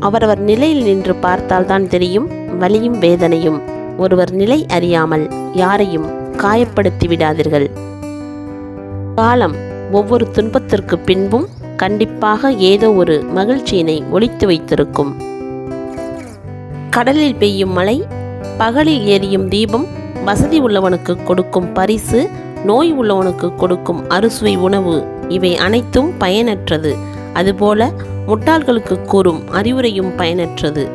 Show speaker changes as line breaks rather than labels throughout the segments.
அவரவர் நிலையில் நின்று பார்த்தால்தான் தெரியும் வலியும் வேதனையும். ஒருவர் நிலை அறியாமல் யாரையும் காயப்படுத்தி விடாதீர்கள். காலம் ஒவ்வொரு துன்பத்திற்கு பின்பும் கண்டிப்பாக ஏதோ ஒரு மகிழ்ச்சியினை ஒழித்து வைத்திருக்கும். கடலில் பெய்யும் மழை பகலில் எரியும் தீபம் வசதி உள்ளவனுக்கு கொடுக்கும் பரிசு நோய் உள்ளவனுக்கு கொடுக்கும் அறுசுவை உணவு இவை அனைத்தும் பயனற்றது. அதுபோல முட்டாள்களுக்கு கூறும் அறிவுரையும் பயனற்றது.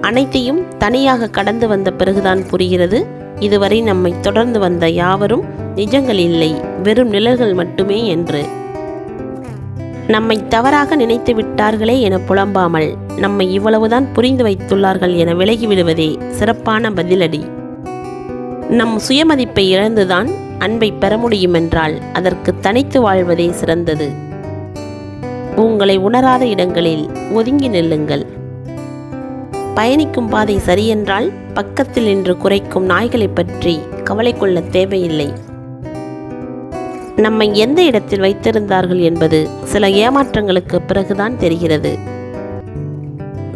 அனைத்தையும் தனியாக கடந்து வந்த பிறகுதான் புரிகிறது. இதுவரை நம்மை தொடர்ந்து வந்த யாவரும் நிஜங்கள் இல்லை வெறும் நிழல்கள் மட்டுமே என்று. நம்மை தவறாக நினைத்து விட்டார்களே என புலம்பாமல் நம்மை இவ்வளவுதான் புரிந்து வைத்துள்ளார்கள் என விலகிவிடுவதே சிறப்பான பதிலடி. நம் சுயமதிப்பை இழந்துதான் அன்பை பெற முடியும் என்றால் அதற்கு தனித்து வாழ்வதே சிறந்தது. உங்களை உணராத இடங்களில் ஒதுங்கி நில்லுங்கள். பயணிக்கும் பாதை சரியென்றால் பக்கத்தில் நின்று குறைக்கும் நாய்களை பற்றி கவலை கொள்ள தேவையில்லை. நம்மை எந்த இடத்தில் வைத்திருந்தார்கள் என்பது சில ஏமாற்றங்களுக்கு பிறகுதான் தெரிகிறது.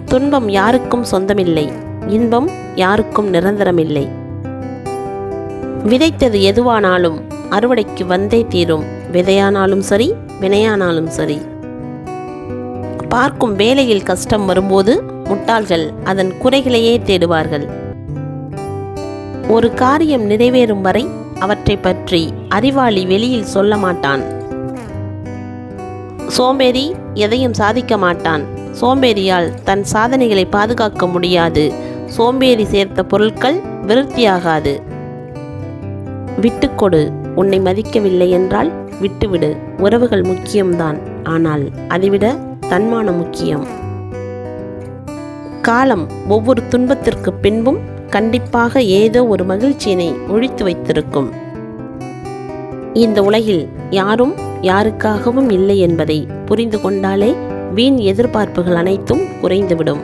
துன்பம் யாருக்கும் சொந்தமில்லை இன்பம் யாருக்கும் நிரந்தரமில்லை. விதைத்தது எதுவானாலும் அறுவடைக்கு வந்தே தீரும் விதையானாலும் சரி வினையானாலும் சரி. பார்க்கும் வேலையில் கஷ்டம் வரும்போது முட்டாள்கள் அதன் குறைகளையே தேடுவார்கள். ஒரு காரியம் நிறைவேறும் வரை அவற்றை பற்றி அறிவாளி வெளியில் சொல்ல மாட்டான். சோம்பேறி எதையும் சாதிக்க மாட்டான். சோம்பேறியால் தன் சாதனைகளை பாதுகாக்க முடியாது. சோம்பேறி சேர்த்த பொருட்கள் விருத்தியாகாது. விட்டுக்கொடு உன்னை மதிக்கவில்லை என்றால் விட்டுவிடு. உறவுகள் முக்கியம்தான். ஆனால் அதைவிட தன்மானம் முக்கியம். காலம் ஒவ்வொரு துன்பத்திற்கு பின்பும் கண்டிப்பாக ஏதோ ஒரு மகிழ்ச்சியினை ஒழித்து வைத்திருக்கும். இந்த உலகில் யாரும் யாருக்காகவும் இல்லை என்பதை புரிந்து கொண்டாலே வீண் எதிர்பார்ப்புகள் அனைத்தும் குறைந்துவிடும்.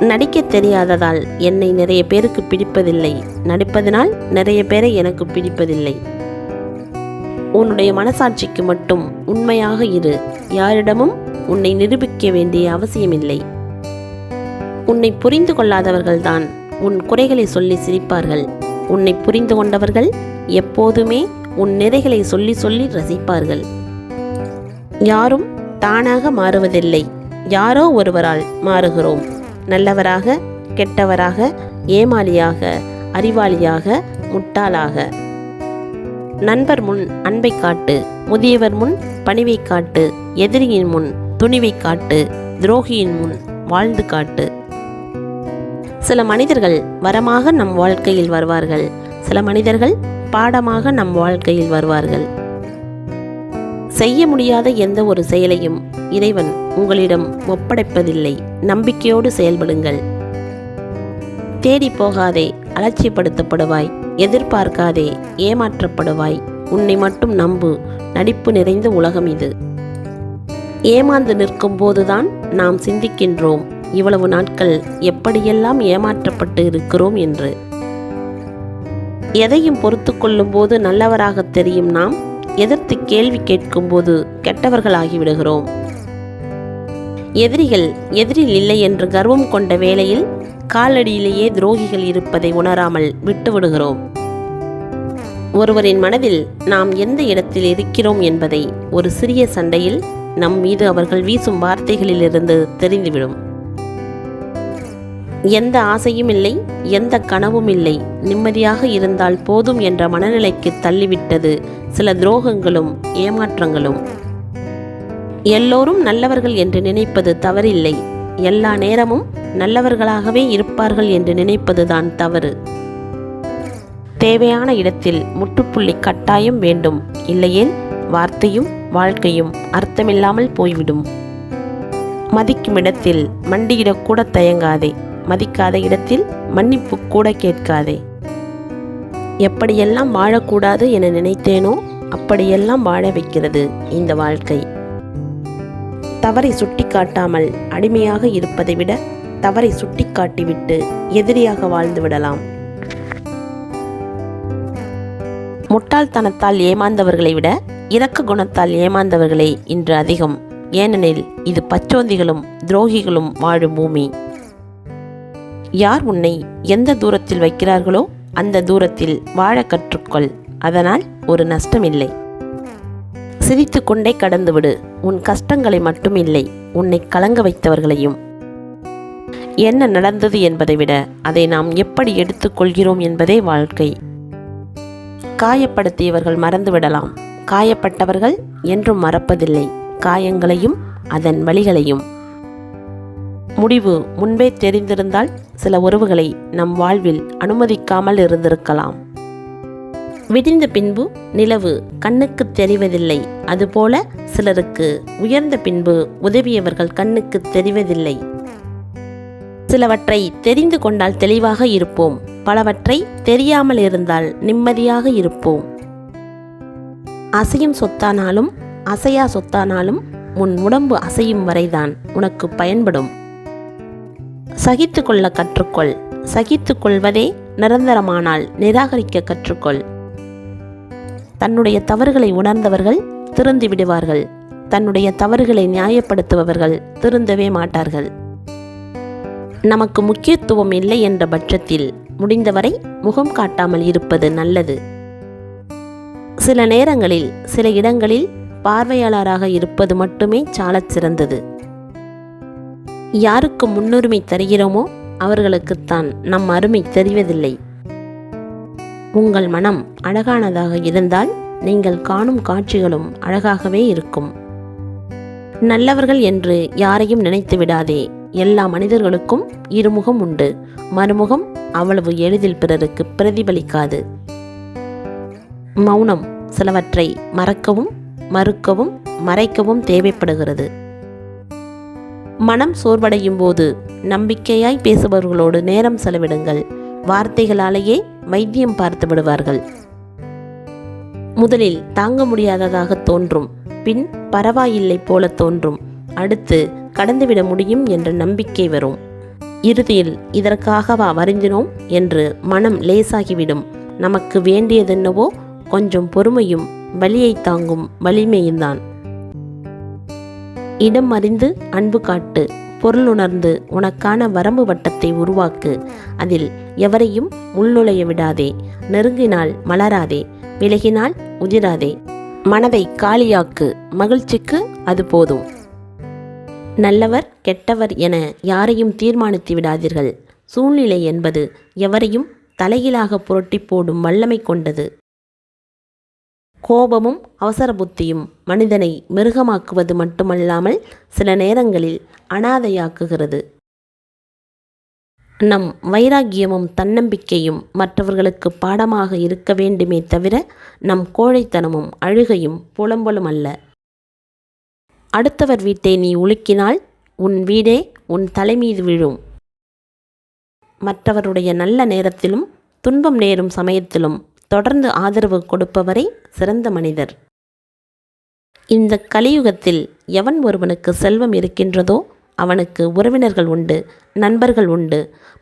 நடிக்க தெரியாததால் என்னை நிறைய பேருக்கு பிடிப்பதில்லை. நடிப்பதனால் நிறைய பேரை எனக்கு பிடிப்பதில்லை. உன்னுடைய மனசாட்சிக்கு மட்டும் உண்மையாக இரு. யாரிடமும் உன்னை நிரூபிக்க வேண்டிய அவசியமில்லை. உன்னை புரிந்து கொள்ளாதவர்கள்தான் உன் குறைகளை சொல்லி சிரிப்பார்கள். உன்னை புரிந்து கொண்டவர்கள் எப்போதுமே உன் நிறைகளை சொல்லி சொல்லி ரசிப்பார்கள். யாரும் தானாக மாறுவதில்லை. யாரோ ஒருவரால் மாறுகிறோம். நல்லவராக கெட்டவராக ஏமாளியாக அறிவாளியாக முட்டாளாக. நண்பர் முன் அன்பை காட்டு முதியவர் முன் பணிவை காட்டு எதிரியின் முன் துணிவை காட்டு துரோகியின் முன் வாழ்ந்து காட்டு. சில மனிதர்கள் வரமாக நம் வாழ்க்கையில் வருவார்கள். சில மனிதர்கள் பாடமாக நம் வாழ்க்கையில் வருவார்கள். செய்ய முடியாத எந்த ஒரு செயலையும் இறைவன் உங்களிடம் ஒப்படைப்பதில்லை. நம்பிக்கையோடு செயல்படுங்கள். தேடி போகாதே அலட்சியப்படுத்தப்படுவாய். எதிர்பார்க்காதே ஏமாற்றப்படுவாய். உன்னை மட்டும் நம்பு நடிப்பு நிறைந்த உலகம் இது. ஏமாந்து நிற்கும் போதுதான் நாம் சிந்திக்கின்றோம் இவ்வளவு நாட்கள் எப்படியெல்லாம் ஏமாற்றப்பட்டு இருக்கிறோம் என்று. எதையும் பொறுத்து கொள்ளும் போது நல்லவராக தெரியும் நாம் எதிர்த்து கேள்வி கேட்கும்போது கெட்டவர்களாகி விடுகிறோம். எதிரிகள் எதிரில் இல்லை என்று கர்வம் கொண்ட வேளையில் காலடியிலேயே துரோகிகள் இருப்பதை உணராமல் விட்டுவிடுகிறோம். ஒருவரின் மனதில் நாம் எந்த இடத்தில் இருக்கிறோம் என்பதை ஒரு சிறிய சண்டையில் நம் மீது அவர்கள் வீசும் வார்த்தைகளிலிருந்து தெரிந்துவிடும். எந்த ஆசையும் இல்லை எந்த கனவும் இல்லை. நிம்மதியாக இருந்தால் போதும் என்ற மனநிலைக்கு தள்ளிவிட்டது சில துரோகங்களும் ஏமாற்றங்களும். எல்லோரும் நல்லவர்கள் என்று நினைப்பது தவறில்லை. எல்லா நேரமும் நல்லவர்களாகவே இருப்பார்கள் என்று நினைப்பதுதான் தவறு. தேவையான இடத்தில் முற்றுப்புள்ளி கட்டாயம் வேண்டும். இல்லையேல் வார்த்தையும் வாழ்க்கையும் அர்த்தமில்லாமல் போய்விடும். மதிக்கும் இடத்தில் மண்டியிடக்கூட தயங்காதே. மதிக்காத இடத்தில் மன்னிப்பு கூட கேட்காதே. எப்படியெல்லாம் வாழக்கூடாது என நினைத்தேனோ அப்படியெல்லாம் வாழ வைக்கிறது இந்த வாழ்க்கை. தவறை சுட்டிக்காட்டாமல் அடிமையாக இருப்பதை விட தவறை சுட்டிக்காட்டிவிட்டு எதிரியாக வாழ்ந்து விடலாம். முட்டாள்தனத்தால் ஏமாந்தவர்களை விட இரக்க குணத்தால் ஏமாந்தவர்களே இன்று அதிகம். ஏனெனில் இது பச்சோந்திகளும் துரோகிகளும் வாழும் பூமி. யார் உன்னை எந்த தூரத்தில் வைக்கிறார்களோ அந்த தூரத்தில் வாழ கற்றுக்கொள். அதனால் ஒரு நஷ்டமில்லை. சிரித்துக்கொண்டே கடந்துவிடு. உன் கஷ்டங்களை மட்டும் இல்லை உன்னை கலங்க வைத்தவர்களையும். என்ன நடந்தது என்பதை விட அதை நாம் எப்படி எடுத்துக்கொள்கிறோம் என்பதே வாழ்க்கை. காயப்படுத்தியவர்கள் மறந்துவிடலாம் காயப்பட்டவர்கள் என்றும் மறப்பதில்லை. காயங்களையும் அதன் வழிகளையும். முடிவு முன்பே தெரிந்திருந்தால் சில உறவுகளை நம் வாழ்வில் அனுமதிக்காமல் இருந்திருக்கலாம். விடிந்த பின்பு நிலவு கண்ணுக்கு தெரிவதில்லை. அதுபோல சிலருக்கு உயர்ந்த பின்பு உதவியவர்கள் கண்ணுக்கு தெரிவதில்லை. சிலவற்றை தெரிந்து கொண்டால் தெளிவாக இருப்போம். பலவற்றை தெரியாமல் இருந்தால் நிம்மதியாக இருப்போம். அசையும் சொத்தானாலும் அசையா சொத்தானாலும் உன் உடம்பு அசையும் வரைதான் உனக்கு பயன்படும். சகித்து கொள்ள கற்றுக்கொள். சகித்து கொள்வதே நிரந்தரமானால் நிராகரிக்க கற்றுக்கொள். தன்னுடைய தவறுகளை உணர்ந்தவர்கள் திருந்து விடுவார்கள் தன்னுடைய தவறுகளை நியாயப்படுத்துபவர்கள் திருந்தவே மாட்டார்கள். நமக்கு முக்கியத்துவம் இல்லை என்ற பட்சத்தில் முடிந்தவரை முகம் காட்டாமல் இருப்பது நல்லது. சில நேரங்களில் சில இடங்களில் பார்வையாளராக இருப்பது மட்டுமே சாலச் சிறந்தது. யாருக்கு முன்னுரிமை தருகிறோமோ அவர்களுக்குத்தான் நம் அருமை தெரிவதில்லை. உங்கள் மனம் அழகானதாக இருந்தால் நீங்கள் காணும் காட்சிகளும் அழகாகவே இருக்கும். நல்லவர்கள் என்று யாரையும் நினைத்து விடாதே. எல்லா மனிதர்களுக்கும் இருமுகம் உண்டு. மறுமுகம் அவ்வளவு எளிதில் பிறருக்கு பிரதிபலிக்காது. மௌனம் சிலவற்றை மறக்கவும் மறுக்கவும் மறைக்கவும் தேவைப்படுகிறது. மனம் சோர்வடையும் போது நம்பிக்கையாய் பேசுபவர்களோடு நேரம் செலவிடுங்கள். வார்த்தைகளாலேயே வைத்தியம் பார்த்து விடுவார்கள். முதலில் தாங்க முடியாததாக தோன்றும். பின் பரவாயில்லை போல தோன்றும். அடுத்து கடந்துவிட முடியும் என்ற நம்பிக்கை வரும். இறுதியில் இதற்காகவா வருந்தினோம் என்று மனம் லேசாகிவிடும். நமக்கு வேண்டியதென்னவோ கொஞ்சம் பொறுமையும் வலியை தாங்கும் வலிமையும்தான். இடம் அறிந்து அன்பு காட்டு பொருள் உணர்ந்து உனக்கான வரம்பு வட்டத்தை உருவாக்கு. அதில் எவரையும் உள்நுழைய விடாதே நெருங்கினால் மலராதே விலகினால் உதிராதே. மனதை காலியாக்கு மகிழ்ச்சிக்கு அது போதும். நல்லவர் கெட்டவர் என யாரையும் தீர்மானித்து விடாதீர்கள். சூழ்நிலை என்பது எவரையும் தலையிலாக புரட்டி போடும் வல்லமை கொண்டது. கோபமும் அவசர புத்தியும் மனிதனை மிருகமாக்குவது மட்டுமல்லாமல் சில நேரங்களில் அனாதையாக்குகிறது. நம் வைராக்கியமும் தன்னம்பிக்கையும் மற்றவர்களுக்கு பாடமாக இருக்க வேண்டுமே தவிர நம் கோழைத்தனமும் அழுகையும் புலம்பலும் அல்ல. அடுத்தவர் வீட்டை நீ உலுக்கினால் உன் வீடே உன் தலைமீது விழும். மற்றவருடைய நல்ல நேரத்திலும் துன்பம் நேரும் சமயத்திலும் தொடர்ந்து ஆதரவு கொடுப்பவரே சிறந்த மனிதர். இந்த கலியுகத்தில் எவன் ஒருவனுக்கு செல்வம் இருக்கின்றதோ அவனுக்கு உறவினர்கள் உண்டு நண்பர்கள் உண்டு.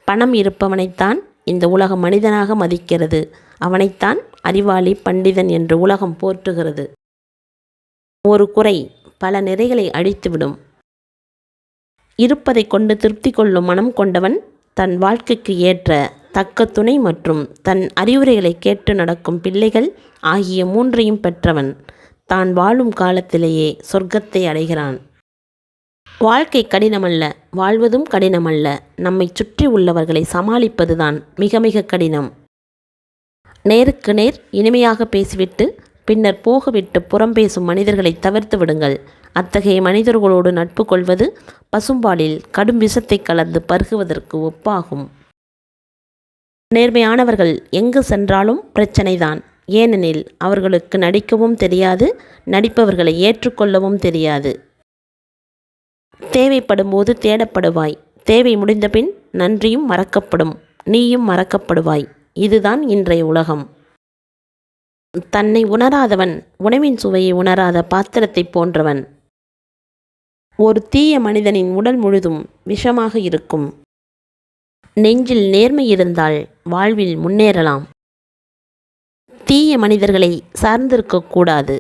பணம் இருப்பவனைத்தான் இந்த உலகம் மனிதனாக மதிக்கிறது. அவனைத்தான் அறிவாளி பண்டிதன் என்று உலகம் போற்றுகிறது. ஒரு குறை பல நிறைகளை அழித்துவிடும். இருப்பதை கொண்டு திருப்தி கொள்ளும் மனம் கொண்டவன் தன் வாழ்க்கைக்கு ஏற்ற தக்க துணை மற்றும் தன் அறிவுரைகளை கேட்டு நடக்கும் பிள்ளைகள் ஆகிய மூன்றையும் பெற்றவன் தான் வாழும் காலத்திலேயே சொர்க்கத்தை அடைகிறான். வாழ்க்கை கடினமல்ல வாழ்வதும் கடினமல்ல. நம்மை சுற்றி உள்ளவர்களை சமாளிப்பதுதான் மிக மிக கடினம். நேருக்கு நேர் இனிமையாக பேசிவிட்டு பின்னர் போகவிட்டு புறம் பேசும் மனிதர்களை தவிர்த்து விடுங்கள். அத்தகைய மனிதர்களோடு நட்பு கொள்வது பசும்பாலில் கடும் விஷத்தை கலந்து பருகுவதற்கு ஒப்பாகும். நேர்மையானவர்கள் எங்கு சென்றாலும் பிரச்சனைதான். ஏனெனில் அவர்களுக்கு நடிக்கவும் தெரியாது நடிப்பவர்களை ஏற்றுக்கொள்ளவும் தெரியாது. தேவைப்படும் போது தேடப்படுவாய். தேவை முடிந்தபின் நன்றியும் மறக்கப்படும் நீயும் மறக்கப்படுவாய். இதுதான் இன்றைய உலகம். தன்னை உணராதவன் உணவின் சுவையை உணராத பாத்திரத்தைப் போன்றவன். ஒரு தீய மனிதனின் உடல் முழுதும் விஷமாக இருக்கும். நெஞ்சில் நேர்மை இருந்தால் வாழ்வில் முன்னேறலாம். தீய மனிதர்களை சார்ந்திருக்கக்கூடாது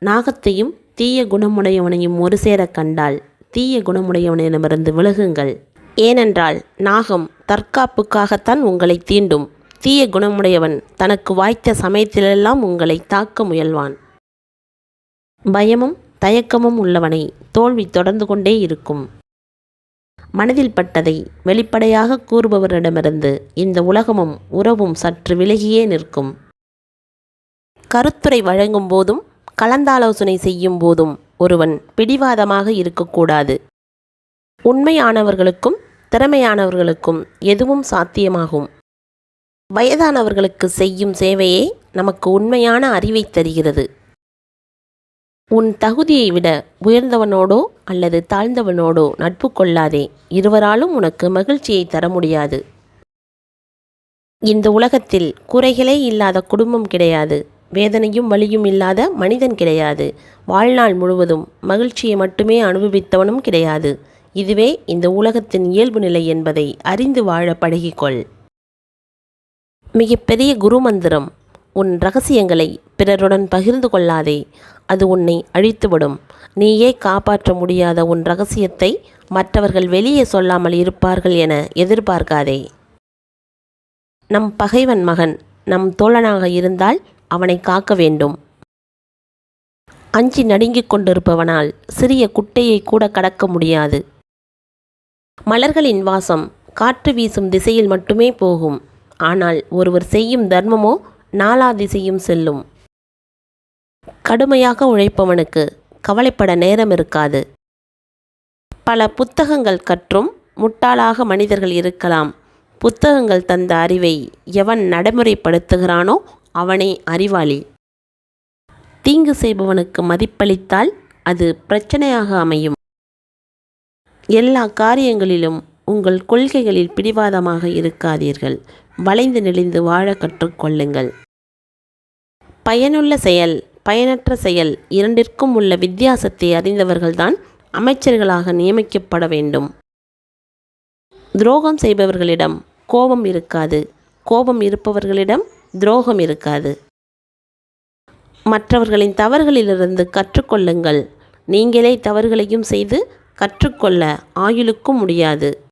நாகத்தையும் தீய குணமுடையவனையும் ஒரு சேர கண்டால் தீய குணமுடையவனிடமிருந்து விலகுங்கள். ஏனென்றால் நாகம் தற்காப்புக்காகத்தான் உங்களை தீண்டும். தீய குணமுடையவன் தனக்கு வாய்த்த சமயத்திலெல்லாம் உங்களை தாக்க முயல்வான். பயமும் தயக்கமும் உள்ளவனை தோல்வி தொடர்ந்து கொண்டே இருக்கும். மனதில் பட்டதை வெளிப்படையாக கூறுபவரிடமிருந்து இந்த உலகமும் உறவும் சற்று விலகியே நிற்கும். கருத்துரை வழங்கும் போதும் கலந்தாலோசனை செய்யும் போதும் ஒருவன் பிடிவாதமாக இருக்கக்கூடாது. உண்மையானவர்களுக்கும் திறமையானவர்களுக்கும் எதுவும் சாத்தியமாகும். வயதானவர்களுக்கு செய்யும் சேவையே நமக்கு உண்மையான அறிவை தருகிறது. உன் தகுதியை விட உயர்ந்தவனோடோ அல்லது தாழ்ந்தவனோடோ நட்பு கொள்ளாதே. இருவராலும் உனக்கு மகிழ்ச்சியை தர முடியாது. இந்த உலகத்தில் குறைகளே இல்லாத குடும்பம் கிடையாது. வேதனையும் வலியும் இல்லாத மனிதன் கிடையாது. வாழ்நாள் முழுவதும் மகிழ்ச்சியை மட்டுமே அனுபவித்தவனும் கிடையாது. இதுவே இந்த உலகத்தின் இயல்பு நிலை என்பதை அறிந்து வாழ பழகிக்கொள். மிகப்பெரிய குரு மந்திரம் உன் ரகசியங்களை பிறருடன் பகிர்ந்து கொள்ளாதே. அது உன்னை அழித்துவிடும். நீயே காப்பாற்ற முடியாத உன் ரகசியத்தை மற்றவர்கள் வெளியே சொல்லாமல் இருப்பார்கள் என எதிர்பார்க்காதே. நம் பகைவன் மகன் நம் தோழனாக இருந்தால் அவனை காக்க வேண்டும். அஞ்சி நடுங்கிக் கொண்டிருப்பவனால் சிறிய குட்டையை கூட கடக்க முடியாது. மலர்களின் வாசம் காற்று வீசும் திசையில் மட்டுமே போகும். ஆனால் ஒருவர் செய்யும் தர்மமோ நாலாதிசையும் செல்லும். கடுமையாக உழைப்பவனுக்கு கவலைப்பட நேரம் இருக்காது. பல புத்தகங்கள் கற்றும் முட்டாளாக மனிதர்கள் இருக்கலாம். புத்தகங்கள் தந்த அறிவை எவன் நடைமுறைப்படுத்துகிறானோ அவனே அறிவாளி. தீங்கு செய்பவனுக்கு மதிப்பளித்தால் அது பிரச்சனையாக அமையும். எல்லா காரியங்களிலும் உங்கள் கொள்கைகளில் பிடிவாதமாக இருக்காதீர்கள். வளைந்து நெளிந்து வாழ கற்றுக்கொள்ளுங்கள் பயனுள்ள செயல் பயனற்ற செயல் இரண்டிற்கும் உள்ள வித்தியாசத்தை அறிந்தவர்கள்தான் அமைச்சர்களாக நியமிக்கப்பட வேண்டும். துரோகம் செய்பவர்களிடம் கோபம் இருக்காது. கோபம் இருப்பவர்களிடம் துரோகம் இருக்காது. மற்றவர்களின் தவறுகளிலிருந்து கற்றுக்கொள்ளுங்கள் நீங்களே தவறுகளையும் செய்து கற்றுக்கொள்ள ஆயுளுக்கும் முடியாது.